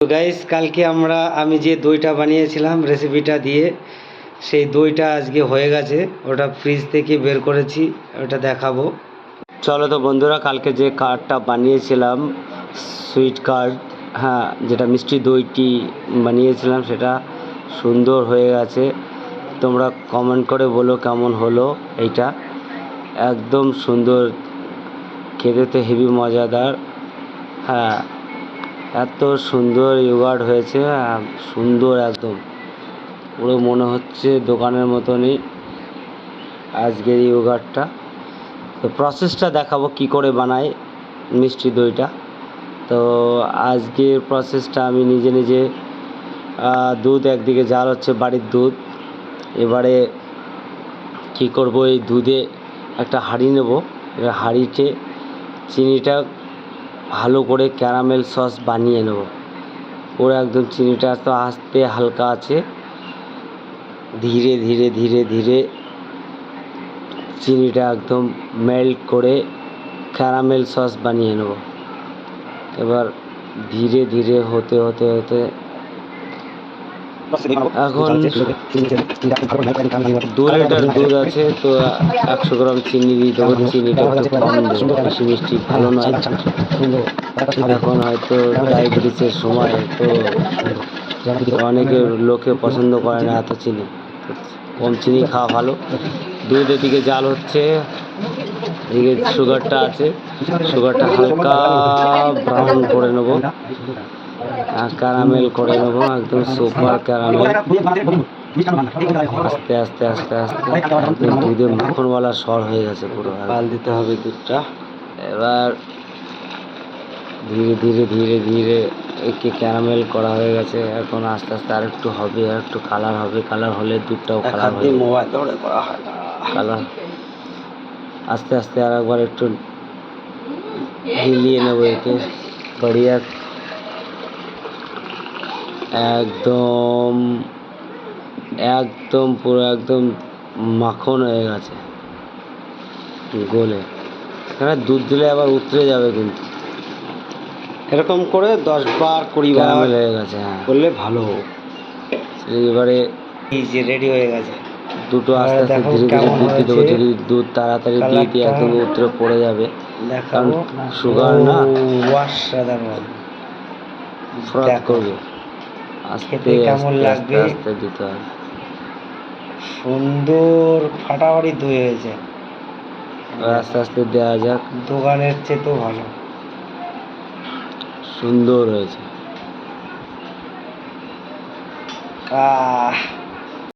তো গাইস কালকে আমরা, আমি যে দইটা বানিয়েছিলাম রেসিপিটা দিয়ে, সেই দইটা আজকে হয়ে গেছে। ওটা ফ্রিজ থেকে বের করেছি, ওটা দেখাবো। চলো তো বন্ধুরা, কালকে যে কার্ডটা বানিয়েছিলাম সুইট কার্ড হ্যাঁ যেটা মিষ্টি দইটি বানিয়েছিলাম, সেটা সুন্দর হয়ে গেছে। তোমরা কমেন্ট করে বলো কেমন হলো এইটা। একদম সুন্দর, খেতে তো হেভি মজাদার হ্যাঁ। এত সুন্দর ইয়োগার্ট হয়েছে সুন্দর একদম। পুরো মনে হচ্ছে দোকানের মতনই আজকের ইয়োগার্টটা তো প্রসেসটা দেখাবো কি করে বানাই মিষ্টি দইটা। তো আজকের প্রসেসটা আমি নিজে নিজে দুধ একদিকে জাল হচ্ছে বাড়ির দুধ। এবারে কি করব, এই দুধে একটা হাঁড়ি নেব। এবার হাঁড়িতে চিনিটা ভালো করে ক্যারামেল সস বানিয়ে নেব। ওর একদম চিনিটা তো আস্তে হালকা আছে। ধীরে ধীরে ধীরে ধীরে চিনিটা একদম মেল্ট করে ক্যারামেল সস বানিয়ে নেব। এবার ধীরে ধীরে, হতে হতে হতে এখন দু লিটার দুধ আছে, তো একশো গ্রাম চিনি দিয়ে দেবো। চিনিটা বেশি মিষ্টি ভালো নয়। এখন হয়তো ডায়াবেটিসের সময়, তো অনেকে লোকে পছন্দ করে না এত চিনি। কম চিনি খাওয়া ভালো। দুধ এদিকে জাল হচ্ছে, এদিকে সুগারটা আছে। সুগারটা হালকা ব্রাউন করে নেব। ক্যারামেল করে নেবো একদম সুপার ক্যারামেল আস্তে আস্তে আস্তে আস্তে একদম দুধে মাখনওয়ালা সর হয়ে গেছে পুরো পাল দিতে হবে দুধটা এবার ধীরে ধীরে ধীরে ধীরে একে ক্যারামেল করা হয়ে গেছে এখন আস্তে আস্তে আর একটু হবে আর একটু কালার হবে কালার হলে দুধটাও কালার হবে মোবাইল ধরে করা হয় কালার আস্তে আস্তে আর একবার একটু হিলিয়ে নেবো একে बढ़िया একদম একদম পুরো একদম মাখন হয়ে গেছে। গোলে। এখানে দুধ দিলে আবার উতরে যাবে কিন্তু। এরকম করে দশ বার কুড়ি বার হয়ে গেছে হ্যাঁ। করলে ভালো এবারে এই যে রেডি হয়ে গেছে। দুটো আস্তে আস্তে ধীরে ধীরে দুধ যদি দুধ তাড়াতাড়ি দিয়ে দিয়ে একদম উতরে পড়ে যাবে। কারণ সুগার না অসাধারণ। ফ্রথ করবে। আস্তে কেমন লাগবে? আস্তে দিতে হবে সুন্দর ফাটাফাটি দই হয়েছে। আস্তে আস্তে দেওয়া যাক। দোকানের চেয়ে তো ভালো। সুন্দর হয়েছে। আহ!